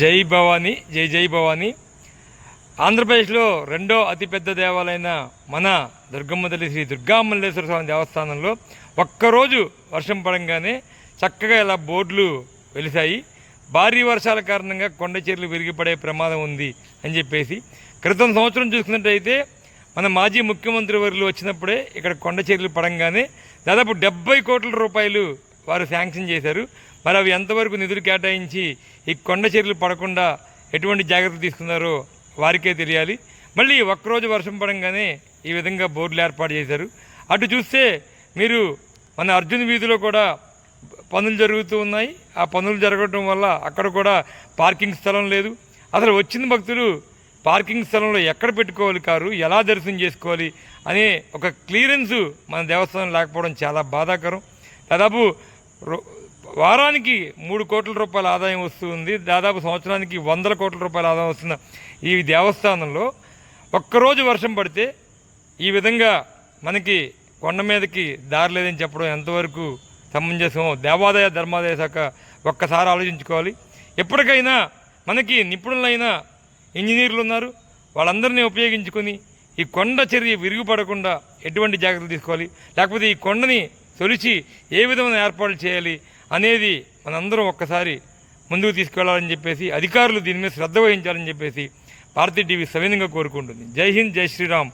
జై భవానీ జై జై భవానీ. ఆంధ్రప్రదేశ్లో రెండో అతిపెద్ద దేవాలయమైన మన దుర్గమ్మ తల్లి శ్రీ దుర్గామల్లేశ్వర స్వామి దేవస్థానంలో ఒక్కరోజు వర్షం పడంగానే చక్కగా ఇలా బోర్డులు వెలిశాయి. భారీ వర్షాల కారణంగా కొండ చీరలు విరిగిపడే ప్రమాదం ఉంది అని చెప్పేసి. క్రితం సంవత్సరం చూసుకున్నట్టయితే మన మాజీ ముఖ్యమంత్రి వర్లు వచ్చినప్పుడే ఇక్కడ కొండ చీరలు పడంగానే దాదాపు డెబ్బై కోట్ల రూపాయలు వారు శాంక్షన్ చేశారు. మరి అవి ఎంతవరకు నిధులు కేటాయించి ఈ కొండ చర్యలు పడకుండా ఎటువంటి జాగ్రత్తలు తీసుకున్నారో వారికే తెలియాలి. మళ్ళీ ఒక్కరోజు వర్షం పడంగానే ఈ విధంగా బోర్డులు ఏర్పాటు చేశారు. అటు చూస్తే మీరు మన అర్జున్ వీధిలో కూడా పనులు జరుగుతూ ఉన్నాయి. ఆ పనులు జరగడం వల్ల అక్కడ కూడా పార్కింగ్ స్థలం లేదు. అసలు వచ్చిన భక్తులు పార్కింగ్ స్థలంలో ఎక్కడ పెట్టుకోవాలి కారు ఎలా దర్శనం చేసుకోవాలి అనే ఒక క్లియరెన్స్ మన దేవస్థానం లేకపోవడం చాలా బాధాకరం. దాదాపు వారానికి మూడు కోట్ల రూపాయల ఆదాయం వస్తుంది. దాదాపు సంవత్సరానికి వందల కోట్ల రూపాయల ఆదాయం వస్తున్న ఈ దేవస్థానంలో ఒక్కరోజు వర్షం పడితే ఈ విధంగా మనకి కొండ మీదకి దారి లేదని చెప్పడం ఎంతవరకు సమంజసమో దేవాదాయ ధర్మాదాయ శాఖ ఒక్కసారి ఆలోచించుకోవాలి. ఎప్పటికైనా మనకి నిపుణులైన ఇంజనీర్లు ఉన్నారు. వాళ్ళందరినీ ఉపయోగించుకొని ఈ కొండ చర్య విరిగిపడకుండా ఎటువంటి జాగ్రత్తలు తీసుకోవాలి. లేకపోతే ఈ కొండని తొలిచి ఏ విధమైన ఏర్పాట్లు చేయాలి అనేది మనందరం ఒక్కసారి ముందుకు తీసుకెళ్ళాలని చెప్పేసి అధికారులు దీని మీద శ్రద్ధ వహించాలని చెప్పేసి భారతీ టీవీ సవినంగా కోరుకుంటుంది. జై హింద్ జై శ్రీరామ్.